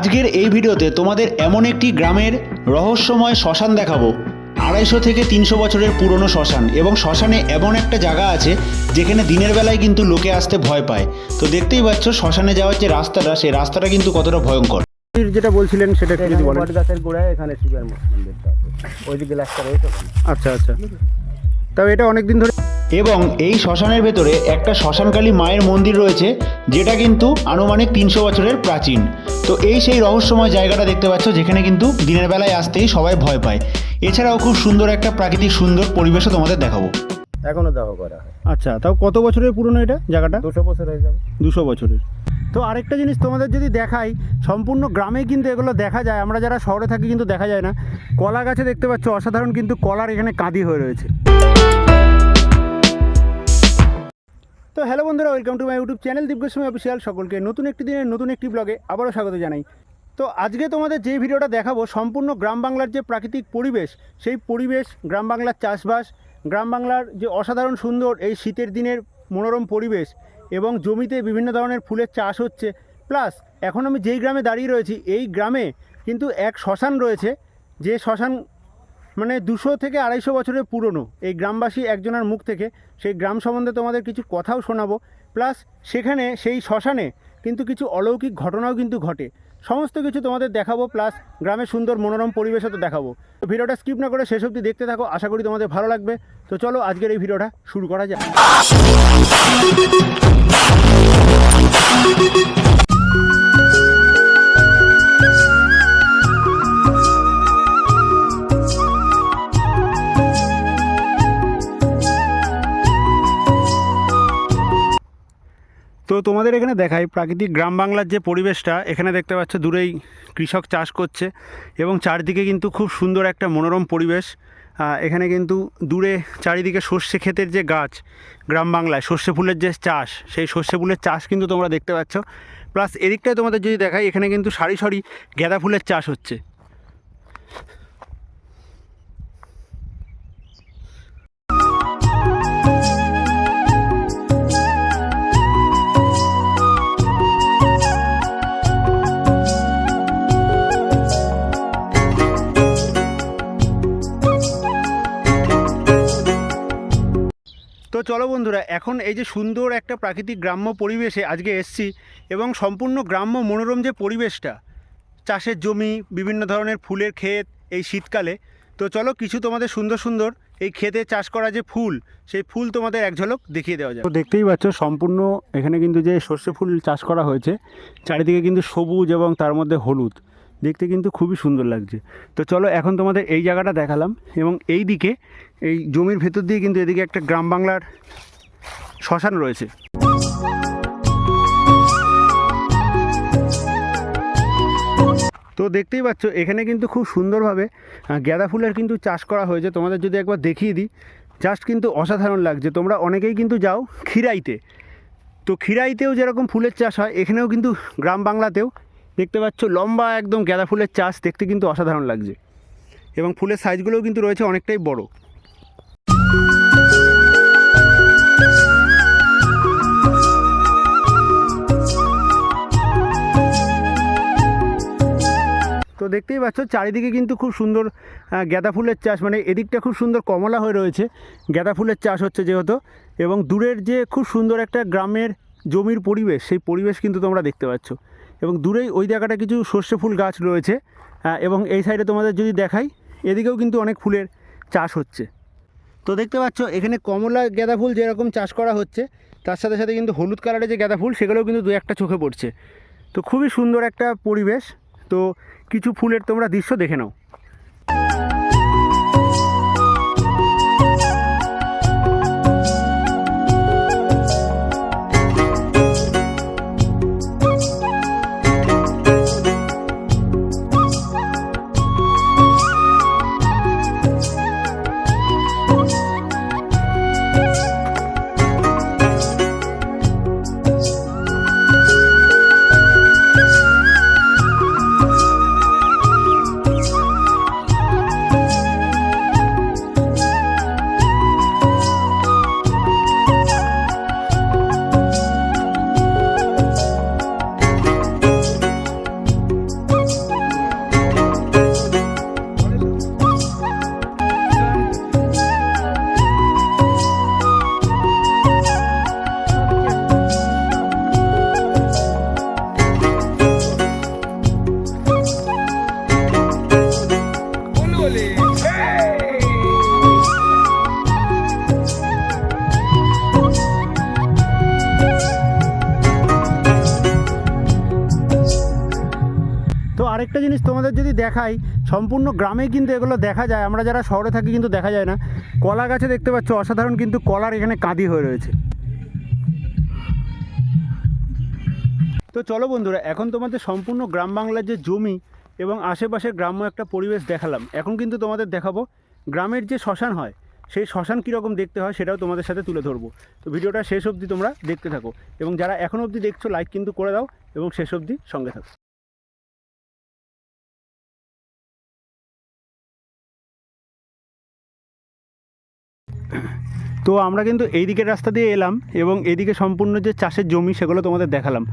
আজকের এই ভিডিওতে তোমাদের এমন একটি গ্রামের রহস্যময় শ্মশান দেখাবো। আড়াইশো থেকে তিনশো বছরের পুরনো শ্মশান এবং শ্মশানে এমন একটা জায়গা আছে যেখানে দিনের বেলায় কিন্তু লোকে আসতে ভয় পায়। তো দেখতেই পাচ্ছ শ্মশানে যাওয়ার যে রাস্তাটা সেই রাস্তাটা কিন্তু কতটা ভয়ঙ্কর। যেটা বলছিলেন সেটা একটু যদি বলেন। গাছের গোড়ায় এখানে শিবের মন্দিরটা আছে। গ্লাসটা রয়েছে আচ্ছা আচ্ছা। তবে এটা অনেক দিন ধরে এবং এই শ্মশানের ভেতরে একটা শ্মশানকালী মায়ের মন্দির রয়েছে যেটা কিন্তু আনুমানিক তিনশো বছরের প্রাচীন। তো এই সেই রহস্যময় জায়গাটা দেখতে পাচ্ছ যেখানে কিন্তু দিনের বেলায় আসতেই সবাই ভয় পায়। এছাড়াও খুব সুন্দর একটা প্রাকৃতিক সুন্দর পরিবেশও তোমাদের দেখাবো। এখনও দাহ করা হয়। আচ্ছা তাও কত বছরের পুরনো এটা জায়গাটা? দুশো বছর হয়ে যাবে। দুশো বছরের। তো আরেকটা জিনিস তোমাদের যদি দেখাই সম্পূর্ণ গ্রামে কিন্তু এগুলো দেখা যায়। আমরা যারা শহরে থাকি কিন্তু দেখা যায় না। কলা গাছে দেখতে পাচ্ছ অসাধারণ কিন্তু কলার এখানে কাঁদি হয়ে রয়েছে। তো হ্যালো বন্ধুরা welcome to my YouTube channel Dibyasomoy official সকলকে নতুন একটি দিনের নতুন একটি ব্লগে আবারও স্বাগত জানাই। তো আজকে তোমাদের যে ভিডিওটা দেখাবো, সম্পূর্ণ গ্রাম বাংলার যে প্রাকৃতিক পরিবেশ, সেই পরিবেশ, গ্রাম বাংলার চাষবাস, গ্রাম বাংলার যে অসাধারণ সুন্দর এই শীতের দিনের মনোরম পরিবেশ এবং জমিতে বিভিন্ন ধরনের ফুলের চাষ হচ্ছে। প্লাস, এখন আমি যেই গ্রামে দাঁড়িয়ে রয়েছি, এই গ্রামে কিন্তু এক শ্মশান রয়েছে, যে শ্মশান মানে দুশো থেকে আড়াইশো বছরের পুরনো এই গ্রামবাসী একজনের মুখ থেকে সেই গ্রাম সম্বন্ধে তোমাদের কিছু কথাও শোনাবো। প্লাস সেখানে সেই শ্মশানে কিন্তু কিছু অলৌকিক ঘটনাও কিন্তু ঘটে। সমস্ত কিছু তোমাদের দেখাবো, প্লাস গ্রামের সুন্দর মনোরম পরিবেশও তো দেখাবো। তো ভিডিওটা স্কিপ না করে শেষ অবধি দেখতে থাকো, আশা করি তোমাদের ভালো লাগবে। তো চলো, আজকের এই ভিডিওটা শুরু করা যাক। তো তোমাদের এখানে দেখাই, প্রাকৃতিক গ্রাম বাংলার যে পরিবেশটা, এখানে দেখতে পাচ্ছ দূরেই কৃষক চাষ করছে এবং চারদিকে কিন্তু খুব সুন্দর একটা মনোরম পরিবেশ। এখানে কিন্তু দূরে চারিদিকে সর্ষে ক্ষেতের যে গাছ, গ্রাম বাংলায় সর্ষে ফুলের যে চাষ, সেই সর্ষে ফুলের চাষ কিন্তু তোমরা দেখতে পাচ্ছ। প্লাস এদিকটায় তোমাদের যদি দেখাই, এখানে কিন্তু সারি সারি গাঁদা ফুলের চাষ হচ্ছে। বন্ধুরা, এখন এই যে সুন্দর একটা প্রাকৃতিক গ্রাম্য পরিবেশে আজকে এসছি এবং সম্পূর্ণ গ্রাম্য মনোরম যে পরিবেশটা, চাষের জমি, বিভিন্ন ধরনের ফুলের ক্ষেত, এই শীতকালে। তো চলো কিছু তোমাদের সুন্দর সুন্দর এই ক্ষেতে চাষ করা যে ফুল, সেই ফুল তোমাদের এক ঝলক দেখিয়ে দেওয়া যায় তো দেখতেই পাচ্ছ, সম্পূর্ণ এখানে কিন্তু যে সর্ষে ফুল চাষ করা হয়েছে, চারিদিকে কিন্তু সবুজ এবং তার মধ্যে হলুদ। দেখতে কিন্তু খুবই সুন্দর লাগছে। তো চলো এখন তোমাদের এই জায়গাটা দেখালাম এবং এই দিকে এই জমির ভেতর দিয়ে কিন্তু এদিকে একটা গ্রাম বাংলার শ্মশান রয়েছে। তো দেখতেই পাচ্ছ, এখানে কিন্তু খুব সুন্দরভাবে গাঁদা ফুলের কিন্তু চাষ করা হয়েছে। তোমাদের যদি একবার দেখিয়ে দিই জাস্ট কিন্তু অসাধারণ লাগছে। তোমরা অনেকেই কিন্তু যাও খিরাইতে তো খিরাইতেও যেরকম ফুলের চাষ হয়, এখানেও কিন্তু গ্রাম বাংলাতেও দেখতে পাচ্ছ লম্বা একদম গাঁদা ফুলের চাষ, দেখতে কিন্তু অসাধারণ লাগছে। এবং ফুলের সাইজগুলোও কিন্তু রয়েছে অনেকটাই বড়। তো দেখতেই পাচ্ছ, চারিদিকে কিন্তু খুব সুন্দর গাঁদা ফুলের চাষ মানে এদিকটা খুব সুন্দর কমলা হয়ে রয়েছে। গাঁদা ফুলের চাষ হচ্ছে যেহেতু, এবং দূরের যে খুব সুন্দর একটা গ্রামের জমির পরিবেশ, সেই পরিবেশ কিন্তু তোমরা দেখতে পাচ্ছ। এবং দূরেই ওই জায়গাটা কিছু সর্ষে ফুল গাছ রয়েছে এবং এই সাইডে তোমাদের যদি দেখাই, এদিকেও কিন্তু অনেক ফুলের চাষ হচ্ছে। তো দেখতে পাচ্ছ, এখানে কমলা গাঁদা ফুল যেরকম চাষ করা হচ্ছে, তার সাথে সাথে কিন্তু হলুদ কালারের যে গাঁদা ফুল, সেগুলোও কিন্তু দু একটা চোখে পড়ছে। তো খুবই সুন্দর একটা পরিবেশ, তো কিছু ফুলের তোমরা দৃশ্য দেখে নাও। আরেকটা জিনিস তোমাদের যদি দেখাই, সম্পূর্ণ গ্রামে কিন্তু এগুলো দেখা যায়। আমরা যারা শহরে থাকি কিন্তু দেখা যায় না। কলা গাছে দেখতে পাচ্ছ, অসাধারণ কিন্তু কলার এখানে কাঁদি হয়ে রয়েছে। তো চলো বন্ধুরা, এখন তোমাদের সম্পূর্ণ গ্রাম বাংলার যে জমি এবং আশেপাশের গ্রাম্য একটা পরিবেশ দেখালাম। এখন কিন্তু তোমাদের দেখাবো গ্রামের যে শ্মশান হয়, সেই শ্মশান কীরকম দেখতে হয় সেটাও তোমাদের সাথে তুলে ধরবো। তো ভিডিওটা শেষ অবধি তোমরা দেখতে থাকো এবং যারা এখন অবধি দেখছ লাইক কিন্তু করে দাও এবং শেষ অবধি সঙ্গে থাকো। তো আমরা কিন্তু এই দিকের রাস্তা দিয়ে এলাম এবং এদিকে সম্পূর্ণ যে চাষের জমি সেগুলো তোমাদের দেখালাম।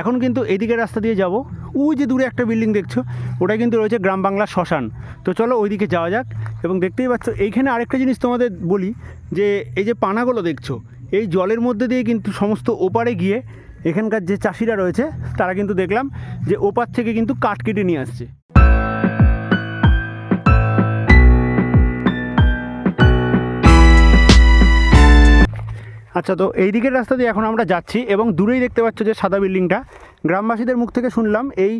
এখন কিন্তু এদিকের রাস্তা দিয়ে যাব। ওই যে দূরে একটা বিল্ডিং দেখছ, ওটা কিন্তু রয়েছে গ্রাম বাংলার শ্মশান। তো চলো ওইদিকে যাওয়া যাক এবং দেখতেই পাচ্ছ, এইখানে আরেকটা জিনিস তোমাদের বলি, যে এই যে পানাগুলো দেখছ, এই জলের মধ্যে দিয়ে কিন্তু সমস্ত ওপারে গিয়ে এখানকার যে চাষিরা রয়েছে, তারা কিন্তু দেখলাম যে ওপার থেকে কিন্তু কাঠ কেটে নিয়ে আসছে। আচ্ছা তো এই দিকের রাস্তা দিয়ে এখন আমরা যাচ্ছি এবং দূরেই দেখতে পাচ্ছ যে সাদা বিল্ডিংটা। গ্রামবাসীদের মুখ থেকে শুনলাম এই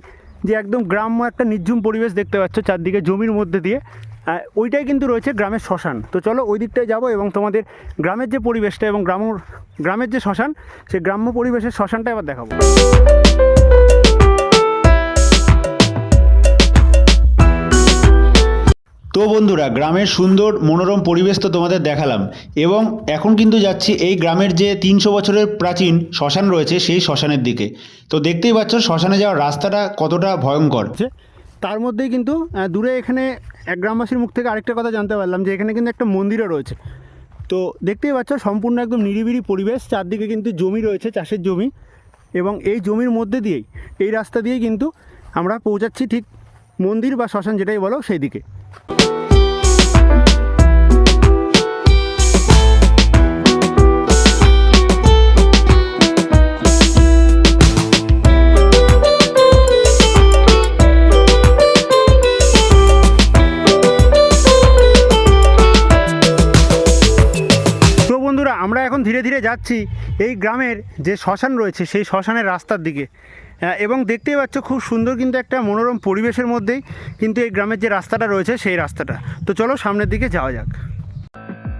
যে একদম গ্রাম্য একটা নির্ঝুম পরিবেশ দেখতে পাচ্ছ চারদিকে জমির মধ্যে দিয়ে। ওইটাই কিন্তু রয়েছে গ্রামের শ্মশান। তো চলো ওই দিকটায় যাব এবং তোমাদের গ্রামের যে পরিবেশটা এবং গ্রাম গ্রামের যে শ্মশান, সেই গ্রাম্য পরিবেশের শ্মশানটা এবার দেখাবো। তো বন্ধুরা, গ্রামের সুন্দর, মনোরম পরিবেশ তো তোমাদের দেখালাম। এবং এখন কিন্তু যাচ্ছি এই গ্রামের যে তিনশো বছরের প্রাচীন শ্মশান রয়েছে, সেই শ্মশানের দিকে। তো দেখতেই পাচ্ছ, শ্মশানে যাওয়ার রাস্তাটা কতটা ভয়ঙ্কর। তার মধ্যেই কিন্তু দূরে এখানে এক গ্রামবাসীর মুখ থেকে আরেকটা কথা জানতে পারলাম যে এখানে কিন্তু একটা মন্দিরও রয়েছে। তো দেখতেই পাচ্ছ, সম্পূর্ণ একদম নিরিবিলি পরিবেশ, চারদিকে কিন্তু জমি রয়েছে, চাষের জমি। এবং এই জমির মধ্যে দিয়েই, এই রাস্তা দিয়েই কিন্তু আমরা পৌঁছাচ্ছি ঠিক মন্দির বা শ্মশান যেটাই বলো সেই দিকে আমরা এখন ধীরে ধীরে যাচ্ছি এই গ্রামের যে শ্মশান রয়েছে সেই শ্মশানের রাস্তার দিকে। এবং দেখতেই পাচ্ছ খুব সুন্দর কিন্তু একটা মনোরম পরিবেশের মধ্যেই কিন্তু এই গ্রামের যে রাস্তাটা রয়েছে, সেই রাস্তাটা। তো চলো সামনের দিকে যাওয়া যাক।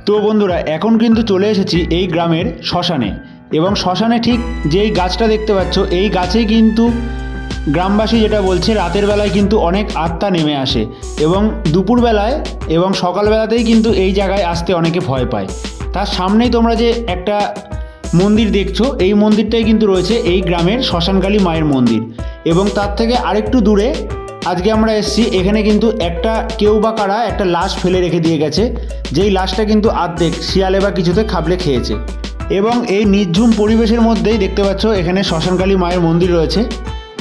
তো বন্ধুরা, এখন কিন্তু চলে এসেছি এই গ্রামের শ্মশানে। এবং শ্মশানে ঠিক যেই গাছটা দেখতে পাচ্ছ, এই গাছেই কিন্তু গ্রামবাসী যেটা বলছে, রাতের বেলায় কিন্তু অনেক আত্মা নেমে আসে। এবং দুপুরবেলায় এবং সকালবেলাতেই কিন্তু এই জায়গায় আসতে অনেকে ভয় পায়। তার সামনেই তোমরা যে একটা মন্দির দেখছ, এই মন্দিরটাই কিন্তু রয়েছে এই গ্রামের শ্মশানকালী মায়ের মন্দির। এবং তার থেকে আরেকটু দূরে আজকে আমরা এসেছি, এখানে কিন্তু একটা কেউ বা কারা একটা লাশ ফেলে রেখে দিয়ে গেছে, যেই লাশটা কিন্তু আর্ধেক শিয়ালে বা কিছুতে খাবলে খেয়েছে। এবং এই নির্ঝুম পরিবেশের মধ্যেই দেখতে পাচ্ছ, এখানে শ্মশানকালী মায়ের মন্দির রয়েছে।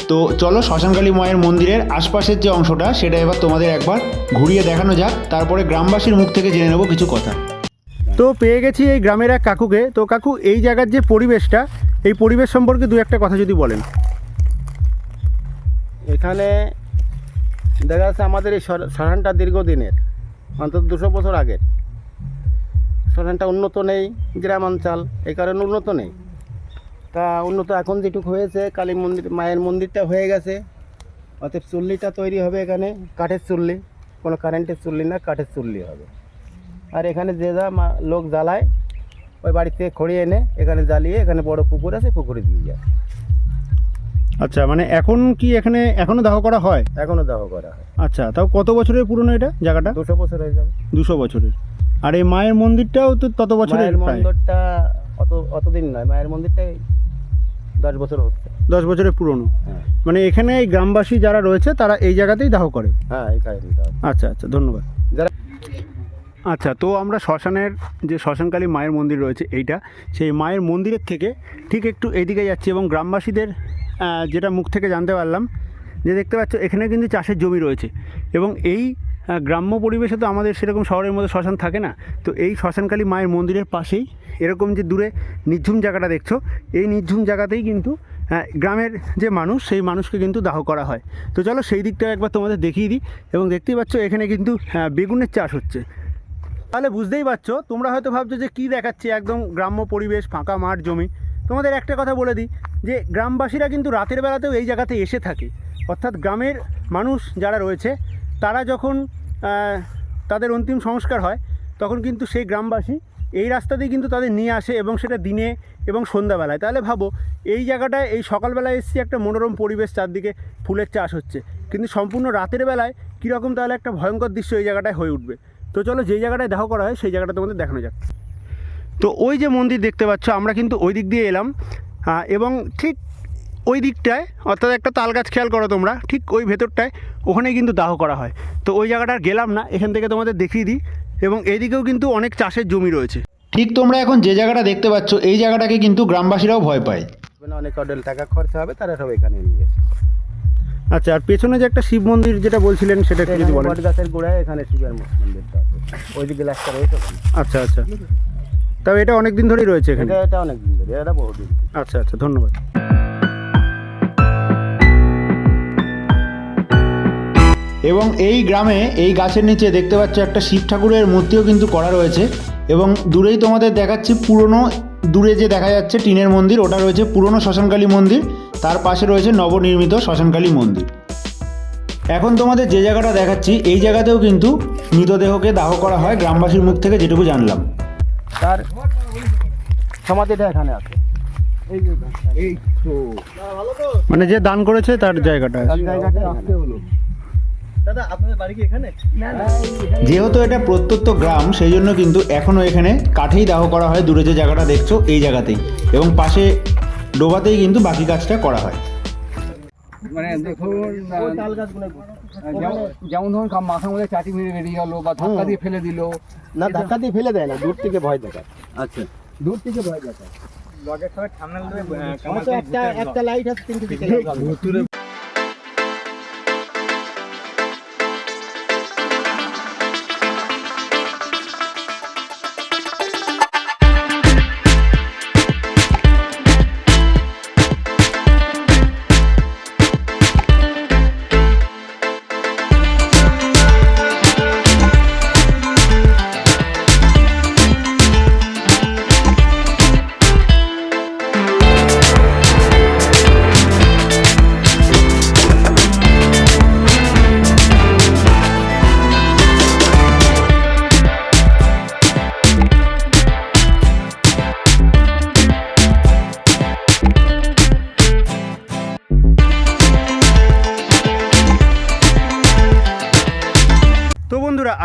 তো চলো শ্মশানকালী মায়ের মন্দিরের আশপাশের যে অংশটা, সেটা এবার তোমাদের একবার ঘুরিয়ে দেখানো যাক, তারপরে গ্রামবাসীর মুখ থেকে জেনে নেব কিছু কথা। তো পেয়ে গেছি এই গ্রামের এক কাকুকে। তো কাকু, এই জায়গার যে পরিবেশটা, এই পরিবেশ সম্পর্কে দু একটা কথা যদি বলেন। এখানে দেখা যাচ্ছে আমাদের এই শ্মশানটা দীর্ঘদিনের, অন্তত দুশো বছর আগের। শ্মশানটা উন্নত নেই গ্রামাঞ্চল এই কারণে উন্নত নেই। তা উন্নত এখন যেটুকু হয়েছে, কালী মন্দির, মায়ের মন্দিরটা হয়ে গেছে। অতএব চুল্লিটা তৈরি হবে এখানে, কাঠের চুল্লি, কোনো কারেন্টের চুল্লি না, কাঠের চুল্লি হবে। আর এখানে যে যা লোক জ্বালায় ওই বাড়ি থেকে খড়িয়ে এনে এখানে জ্বালিয়ে এখানে বড় পুকুর আছে পুকুরে দিয়ে যায়। আচ্ছা মানে এখন কি এখানে এখনও দাহ করা হয়? এখনও দাহ করা হয়। আচ্ছা তাও কত বছরের পুরনো এটা জায়গাটা? দুশো বছর হয়ে যাবে। দুশো বছরের। আর এই মায়ের মন্দিরটাও তো তত বছরের মন্দিরটা অত অতদিন নয় মায়ের মন্দিরটাই দশ বছর হচ্ছে। দশ বছরের পুরনো। হ্যাঁ। মানে এখানে এই গ্রামবাসী যারা রয়েছে তারা এই জায়গাতেই দাহ করে? হ্যাঁ আচ্ছা আচ্ছা ধন্যবাদ। যারা আচ্ছা তো আমরা শ্মশানের যে শ্মশানকালী মায়ের মন্দির রয়েছে এইটা, সেই মায়ের মন্দিরের থেকে ঠিক একটু এদিকে যাচ্ছি এবং গ্রামবাসীদের যেটা মুখ থেকে জানতে পারলাম, যে দেখতে পাচ্ছ এখানে কিন্তু চাষের জমি রয়েছে এবং এই গ্রাম্য পরিবেশে তো আমাদের সেরকম শহরের মধ্যে শ্মশান থাকে না। তো এই শ্মশানকালী মায়ের মন্দিরের পাশেই এরকম যে দূরে নির্ঝুম জায়গাটা দেখছ, এই নির্ঝুম জায়গাতেই কিন্তু গ্রামের যে মানুষ, সেই মানুষকে কিন্তু দাহ করা হয়। তো চলো সেই দিকটা একবার তোমাদের দেখিয়ে দিই এবং দেখতেই পাচ্ছ এখানে কিন্তু বেগুনের চাষ হচ্ছে। তাহলে বুঝতেই পারছ, তোমরা হয়তো ভাবছ যে কী দেখাচ্ছে একদম গ্রাম্য পরিবেশ, ফাঁকা মাঠ, জমি। তোমাদের একটা কথা বলে দিই, যে গ্রামবাসীরা কিন্তু রাতের বেলাতেও এই জায়গাতে এসে থাকে। অর্থাৎ গ্রামের মানুষ যারা রয়েছে, তারা যখন তাদের অন্তিম সংস্কার হয়, তখন কিন্তু সেই গ্রামবাসী এই রাস্তা দিয়ে কিন্তু তাদের নিয়ে আসে এবং সেটা দিনে এবং সন্ধ্যাবেলায়। তাহলে ভাবো, এই জায়গাটায় এই সকালবেলায় এসেছি একটা মনোরম পরিবেশ, চারদিকে ফুলের চাষ হচ্ছে। কিন্তু সম্পূর্ণ রাতের বেলায় কীরকম তাহলে একটা ভয়ঙ্কর দৃশ্য এই জায়গাটায় হয়ে উঠবে? তো চলো যেই জায়গাটায় দেখা করা হয় সেই জায়গাটা তোমাদের দেখানো যাক। তো ওই যে মন্দির দেখতে পাচ্ছ আমরা কিন্তু ওই দিক দিয়ে এলাম। এবং ঠিক ওই দিকটায় অর্থাৎ একটা তাল গাছ খেয়াল করো তোমরা ঠিক ওই ভেতরটায় ওখানে কিন্তু দাহ করা হয়। তো ওই জায়গাটা আর গেলাম না এখান থেকে তোমাদের দেখিয়ে দিই। এবং এইদিকেও কিন্তু অনেক চাষের জমি রয়েছে। ঠিক তোমরা এখন যে জায়গাটা দেখতে পাচ্ছ এই জায়গাটাকে কিন্তু গ্রামবাসীরাও ভয় পায়। অনেক অডেল টাকা খরচা হবে তারা সব এখানে নিয়ে আচ্ছা আর পেছনে যে একটা শিব মন্দির যেটা বলছিলেন সেটা যদি বলেন। গাছের গোড়ায় এখানে শিবের মন্দিরটা। ওই যে গ্লাসটা রয়েছে। আচ্ছা আচ্ছা। তবে এটা অনেক দিন ধরেই রয়েছে এখানে? এটা এটা অনেক দিন ধরে এটা বহুদিন। আচ্ছা আচ্ছা ধন্যবাদ। এবং এই গ্রামে এই গাছের নিচে দেখতে পাচ্ছ একটা শিব ঠাকুরের মূর্তিও কিন্তু করা রয়েছে। এবং দূরেই তোমাদের দেখাচ্ছি পুরনো দূরে যে দেখা যাচ্ছে টিনের মন্দির ওটা রয়েছে পুরনো শ্মশানকালী মন্দির। তার পাশে রয়েছে নবনির্মিত শ্মশানকালী মন্দির। এখন তোমাদের যে জায়গাটা দেখাচ্ছি এই জায়গাতেও কিন্তু মৃতদেহকে দাহ করা হয় গ্রামবাসীর মুখ থেকে যেটুকু জানলাম। তার সমাধিটা এখানে আছে। মানে যে দান করেছে তার জায়গাটা যেহেতু এটা প্রত্যন্ত গ্রাম সেই জন্য কিন্তু এখনও এখানে কাঠেই দাহ করা হয়। দূরে যে জায়গাটা দেখছ এই জায়গাতেই। এবং পাশে ডোবাতেই কিন্তু বাকি কাজটা করা হয়। মানে দেখুন যেমন- যেমন ধরুন মাথার মধ্যে চাটি মেরে বেরিয়ে গেলো বা ধাক্কা দিয়ে ফেলে দিল। না ধাক্কা দিয়ে ফেলে দেয় না দূর থেকে ভয় দেখায়। আচ্ছা। দূর থেকে ভয় দেখায়। আমার তো একটা একটা লাইট আছে তিনটে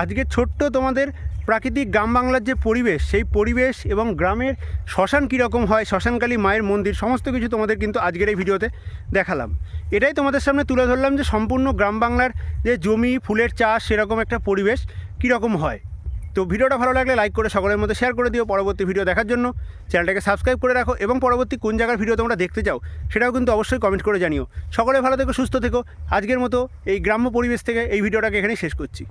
আজকে ছোট্ট তোমাদের প্রাকৃতিক গ্রাম বাংলার যে পরিবেশ, সেই পরিবেশ এবং গ্রামের শ্মশান কীরকম হয়, শ্মশানকালী মায়ের মন্দির, সমস্ত কিছু তোমাদের কিন্তু আজকের এই ভিডিওতে দেখালাম। এটাই তোমাদের সামনে তুলে ধরলাম যে সম্পূর্ণ গ্রাম বাংলার যে জমি, ফুলের চাষ, সেরকম একটা পরিবেশ কীরকম হয়। তো ভিডিওটা ভালো লাগলে লাইক করে সকলের মধ্যে শেয়ার করে দিও। পরবর্তী ভিডিও দেখার জন্য চ্যানেলটাকে সাবস্ক্রাইব করে রাখো এবং পরবর্তী কোন জায়গার ভিডিও তোমরা দেখতে চাও, সেটাও কিন্তু অবশ্যই কমেন্ট করে জানিও। সকলে ভালো থেকো, সুস্থ থেকো। আজকের মতো এই গ্রাম্য পরিবেশ থেকে এই ভিডিওটাকে এখানেই শেষ করছি।